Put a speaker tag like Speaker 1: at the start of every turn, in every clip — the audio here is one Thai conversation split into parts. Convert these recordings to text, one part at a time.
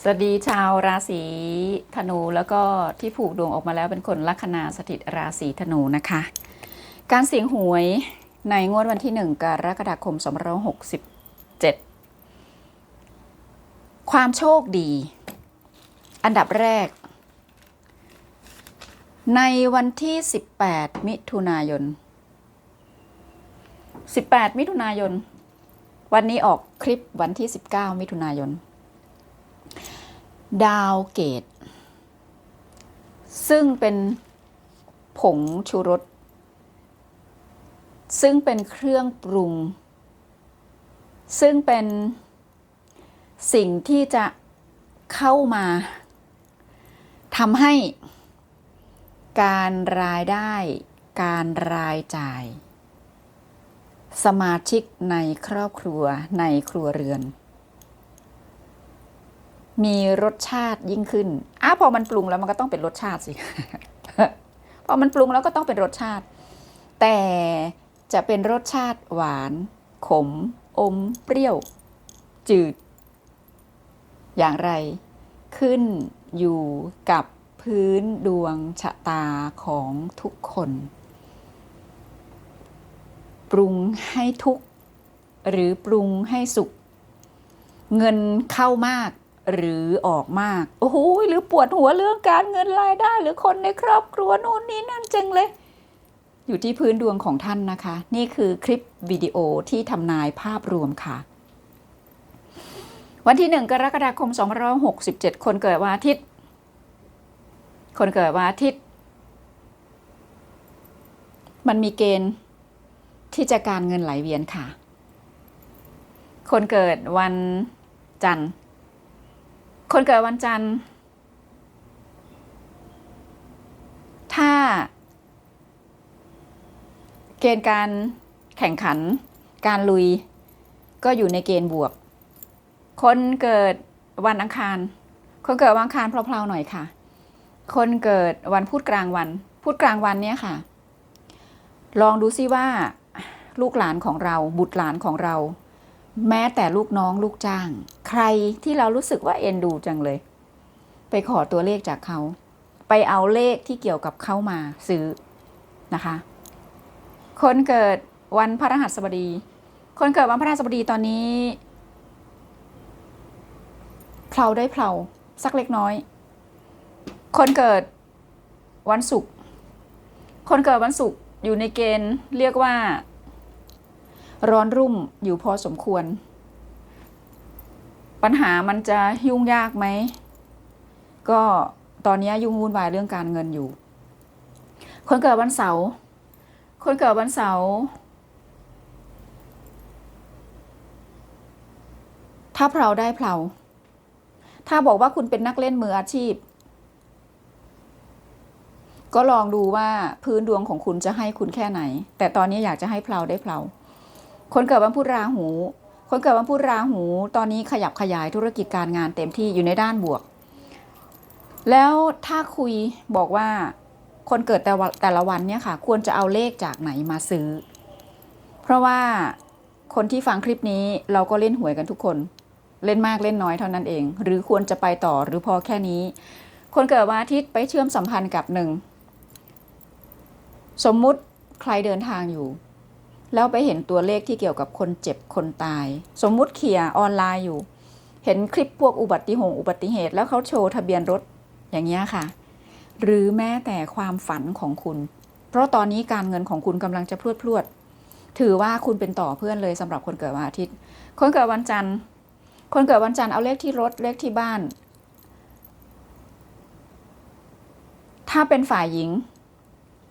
Speaker 1: สวัสดีชาวราศีธนูแล้วก็ที่ผูกดวงออกมาแล้วเป็นคนลัคนาสถิตราศีธนูนะคะ การเสียงหวยในงวดวันที่1กรกฎาคม2567 ความโชคดี อันดับแรก ในวันที่ 18 มิถุนายน 18 มิถุนายน วันนี้ออกคลิปวันที่ 19 มิถุนายน ดาวเกต ซึ่งเป็นผงชูรส ซึ่งเป็นเครื่องปรุง ซึ่งเป็นสิ่งที่จะเข้ามาทำให้การรายได้การรายจ่าย สมาชิกในครอบครัวในครัวเรือน มีรสชาติยิ่งขึ้นอ้าพอมันปรุงแล้วมันก็ต้องเป็นรสชาติสิ พอมันปรุงแล้วก็ต้องเป็นรสชาติ แต่จะเป็นรสชาติหวาน ขม อม เปรี้ยว จืด อย่างไร ขึ้นอยู่กับพื้นดวงชะตาของทุกคน ปรุงให้ทุกหรือปรุงให้สุข เงินเข้ามาก หรือออกมาก โอ้โหหรือปวดหัวเรื่องการเงินรายได้ หรือคนในครอบครัวนู่นนี่นั่นจังเลย อยู่ที่พื้นดวงของท่านนะคะ นี่คือคลิปวิดีโอที่ทำนายภาพรวมค่ะ วันที่1กรกฎาคม2567 คนเกิดวันอาทิตย์ คนเกิดวันอาทิตย์ มันมีเกณฑ์ที่จะการเงินไหลเวียนค่ะ คนเกิดวันจันทร์ คนเกิดวันจันทร์ ถ้า เกณฑ์การแข่งขัน การลุย ก็อยู่ในเกณฑ์บวก คนเกิดวันอังคาร คนเกิดวันอังคารเพลาๆหน่อยค่ะ คนเกิดวันพุธกลางวันพุธกลางวันเนี่ยค่ะ ลองดูซิว่า ลูกหลานของเราบุตรหลานของเรา แม้แต่ลูกน้องลูกจ้าง ใครที่เรารู้สึกว่าเอ็นดูจังเลย ไปขอตัวเลขจากเขา ไปเอาเลขที่เกี่ยวกับเขามาซื้อนะคะ คนเกิดวันพฤหัสบดี คนเกิดวันพฤหัสบดีตอนนี้เพลาได้เพลาสักเล็กน้อย คนเกิดวันศุกร์คนเกิดวันศุกร์อยู่ในเกณฑ์เรียกว่า ร้อนรุ่มอยู่พอสมควร ปัญหามันจะยุ่งยากไหม ก็ตอนนี้ยุ่งวุ่นวายเรื่องการเงินอยู่ คนเกิดวันเสาร์คนเกิดวันเสาร์ถ้าเพลาได้เพลาถ้าบอกว่าคุณเป็นนักเล่นมืออาชีพ ก็ลองดูว่าพื้นดวงของคุณจะให้คุณแค่ไหน แต่ตอนนี้อยากจะให้เพลาได้เพลา คนเกิดวันพุธราหู คนเกิดวันพุธราหู ตอนนี้ขยับขยายธุรกิจการงานเต็มที่อยู่ในด้านบวก แล้วถ้าคุยบอกว่าคนเกิดแต่แต่ละวันเนี่ยค่ะ ควรจะเอาเลขจากไหนมาซื้อ เพราะว่าคนที่ฟังคลิปนี้เราก็เล่นหวยกันทุกคน เล่นมากเล่นน้อยเท่านั้นเอง หรือควรจะไปต่อหรือพอแค่นี้ คนเกิดวันอาทิตย์ไปเชื่อมสัมพันธ์กับหนึ่งสมมุติใครเดินทางอยู่ แล้วไปเห็นตัวเลขที่เกี่ยวกับคนเจ็บคนตาย สมมุติเขียออนไลน์อยู่ เห็นคลิปพวกอุบัติหตุอุบัติเหตุ แล้วเขาโชว์ทะเบียนรถอย่างเงี้ยค่ะ หรือแม้แต่ความฝันของคุณ เพราะตอนนี้การเงินของคุณกำลังจะพรวดพรวดถือว่าคุณเป็นต่อเพื่อนเลยสำหรับคนเกิดวันอาทิตย์ คนเกิดวันจันทร์ คนเกิดวันจันทร์เอาเลขที่รถเลขที่บ้าน ถ้าเป็นฝ่ายหญิง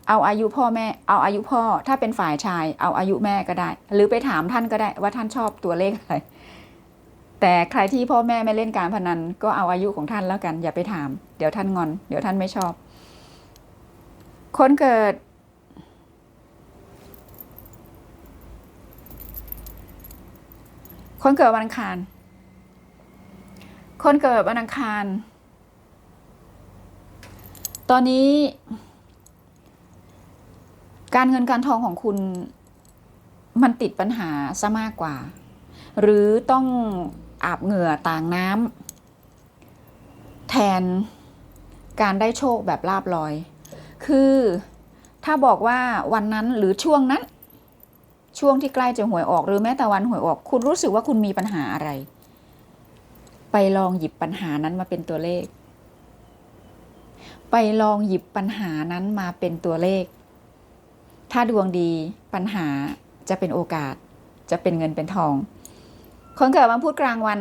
Speaker 1: เอาอายุพ่อแม่ เอาอายุพ่อ ถ้าเป็นฝ่ายชาย เอาอายุแม่ก็ได้ หรือไปถามท่านก็ได้ว่าท่านชอบตัวเลขอะไร แต่ใครที่พ่อแม่ไม่เล่นการพนัน ก็เอาอายุของท่านแล้วกัน อย่าไปถาม เดี๋ยวท่านงอน เดี๋ยวท่านไม่ชอบ คนเกิด คนเกิดวันอังคาร คนเกิดวันอังคาร ตอนนี้ การเงินการทองของคุณมันติดปัญหาซะมากกว่า หรือต้องอาบเหงื่อต่างน้ำแทนการได้โชคแบบลาบลอย คือถ้าบอกว่าวันนั้นหรือช่วงนั้น ช่วงที่ใกล้จะหวยออกหรือแม้แต่วันหวยออก คุณรู้สึกว่าคุณมีปัญหาอะไร ไปลองหยิบปัญหานั้นมาเป็นตัวเลข ไปลองหยิบปัญหานั้นมาเป็นตัวเลข ถ้าดวงดีปัญหาจะเป็นโอกาส จะเป็นเงินเป็นทอง คนเกิดวันพุธกลางวัน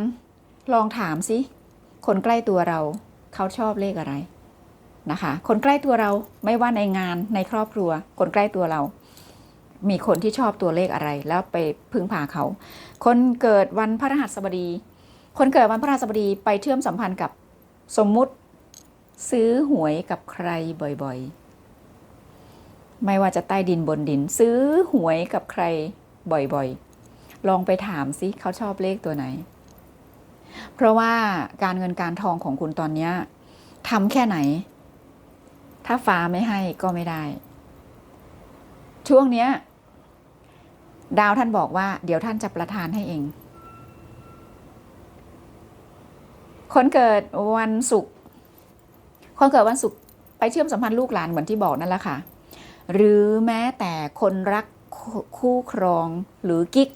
Speaker 1: ลองถามสิคนใกล้ตัวเราเขาชอบเลขอะไรนะคะ คนใกล้ตัวเราไม่ว่าในงานในครอบครัว คนใกล้ตัวเรา มีคนที่ชอบตัวเลขอะไร แล้วไปพึ่งพาเขา คนเกิดวันพฤหัสบดี คนเกิดวันพฤหัสบดีไปเชื่อมสัมพันธ์กับสมมุติซื้อหวยกับใครบ่อยๆ ไม่ว่าจะใต้ดินบนดิน ซื้อหวยกับใครบ่อยๆ ลองไปถามสิเขาชอบเลขตัวไหน เพราะว่าการเงินการทองของคุณตอนนี้ทำแค่ไหน ถ้าฟ้าไม่ให้ก็ไม่ได้ ช่วงเนี้ย ดาวท่านบอกว่า เดี๋ยวท่านจะประทานให้เอง คนเกิดวันศุกร์คนเกิดวันศุกร์ไปเชื่อมสัมพันธ์ลูกหลานเหมือนที่บอกนั่นแหละค่ะ หรือแม้แต่คนรักคู่ครองหรือกิ๊ก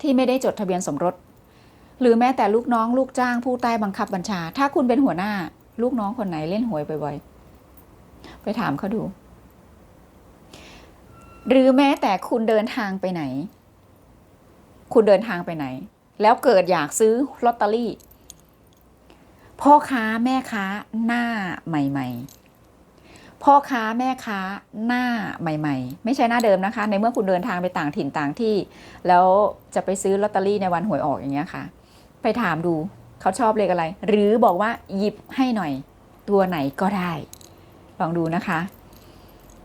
Speaker 1: ที่ไม่ได้จดทะเบียนสมรส หรือแม้แต่ลูกน้องลูกจ้างผู้ใต้บังคับบัญชา ถ้าคุณเป็นหัวหน้า ลูกน้องคนไหนเล่นหวยบ่อยๆ ไปถามเขาดู หรือแม้แต่คุณเดินทางไปไหน คุณเดินทางไปไหน แล้วเกิดอยากซื้อลอตเตอรี่ พ่อค้าแม่ค้าหน้าใหม่ ๆ พ่อค้าแม่ค้าหน้าใหม่ ๆ ไม่ใช่หน้าเดิมนะคะ ในเมื่อคุณเดินทางไปต่างถิ่นต่างที่ แล้วจะไปซื้อลอตเตอรี่ในวันหวยออกอย่างเงี้ยค่ะ ไปถามดูเขาชอบเลขอะไร หรือบอกว่าหยิบให้หน่อยตัวไหนก็ได้ ลองดูนะคะ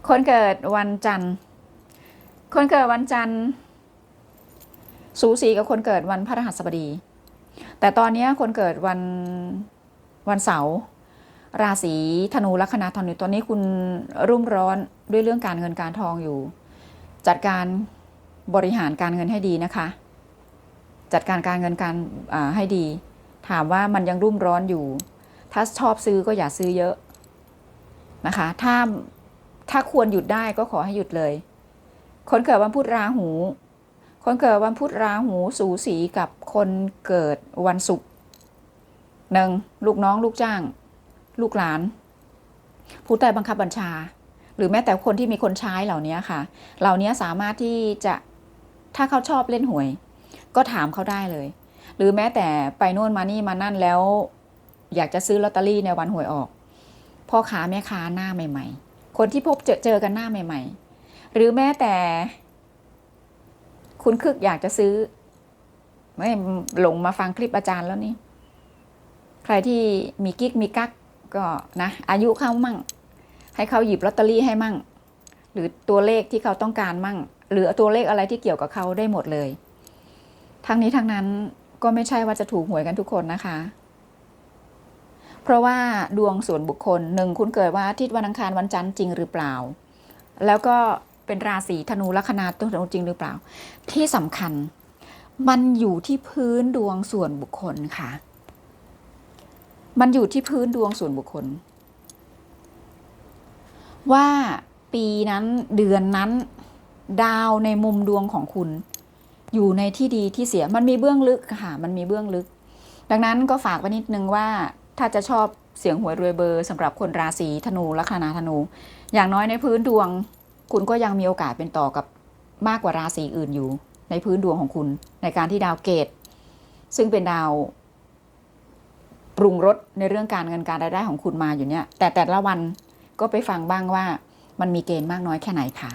Speaker 1: คนเกิดวันจันทร์ คนเกิดวันจันทร์ สูสีกับคนเกิดวันพฤหัสบดี แต่ตอนนี้คนเกิดวันวันเสาร์ ราศีธนูลัคนาธนูตอนนี้คุณรุ่มร้อนด้วยเรื่องการเงินการทองอยู่ จัดการบริหารการเงินให้ดีนะคะ จัดการการเงินการให้ดี ถามว่ามันยังรุ่มร้อนอยู่ ถ้าชอบซื้อก็อย่าซื้อเยอะนะคะ ถ้าถ้าควรหยุดได้ก็ขอให้หยุดเลย คนเกิดวันพุธราหู คนเกิดวันพุธราหูสูสีกับคนเกิดวันศุกร์หนึ่งลูกน้องลูกจ้าง ลูกหลาน ผู้ใต้บังคับบัญชา หรือแม้แต่คนที่มีคนใช้เหล่านี้ค่ะ เหล่านี้สามารถที่จะถ้าเขาชอบเล่นหวย ก็ถามเขาได้เลย หรือแม้แต่ไปโน่นมานี่มานั่นแล้ว อยากจะซื้อลอตเตอรี่ในวันหวยออกพ่อค้าแม่ค้าหน้าใหม่ ๆ คนที่พบเจอเจอกันหน้าใหม่ ๆ หรือแม้แต่ คุณคึกอยากจะซื้อ ไม่หลงมาฟังคลิปอาจารย์แล้วนี่ ใครที่มีกิ๊กมีกัก ก็นะอายุเขามั่ง ให้เขาหยิบลอตเตอรี่ให้มั่ง หรือตัวเลขที่เขาต้องการมั่ง หรือตัวเลขอะไรที่เกี่ยวกับเขาได้หมดเลย ทั้งนี้ทั้งนั้นก็ไม่ใช่ว่าจะถูกหวยกันทุกคนนะคะ เพราะว่าดวงส่วนบุคคลหนึ่งคุณเกิดว่าอาทิตย์วันอังคารวันจันทร์จริงหรือเปล่า แล้วก็เป็นราศีธนูลัคนาตัวจริงหรือเปล่า ที่สำคัญมันอยู่ที่พื้นดวงส่วนบุคคลค่ะ มันอยู่ที่พื้นดวงส่วนบุคคล ว่าปีนั้นเดือนนั้น ดาวในมุมดวงของคุณ อยู่ในที่ดีที่เสียมันมีเบื้องลึกค่ะ มันมีเบื้องลึก ดังนั้นก็ฝากไว้นิดนึงว่าถ้าจะชอบเสียงหวยรวยเบอร์สำหรับคนราศีธนูลัคนาธนู อย่างน้อยในพื้นดวง คุณก็ยังมีโอกาสเป็นต่อกับมากกว่าราศีอื่นอยู่ ในพื้นดวงของคุณ ในการที่ดาวเกต ซึ่งเป็นดาว ปรุงรสในเรื่องการเงินการรายได้ของคุณมาอยู่เนี่ย แต่แต่ละวันก็ไปฟังบ้างว่ามันมีเกณฑ์มากน้อยแค่ไหนค่ะ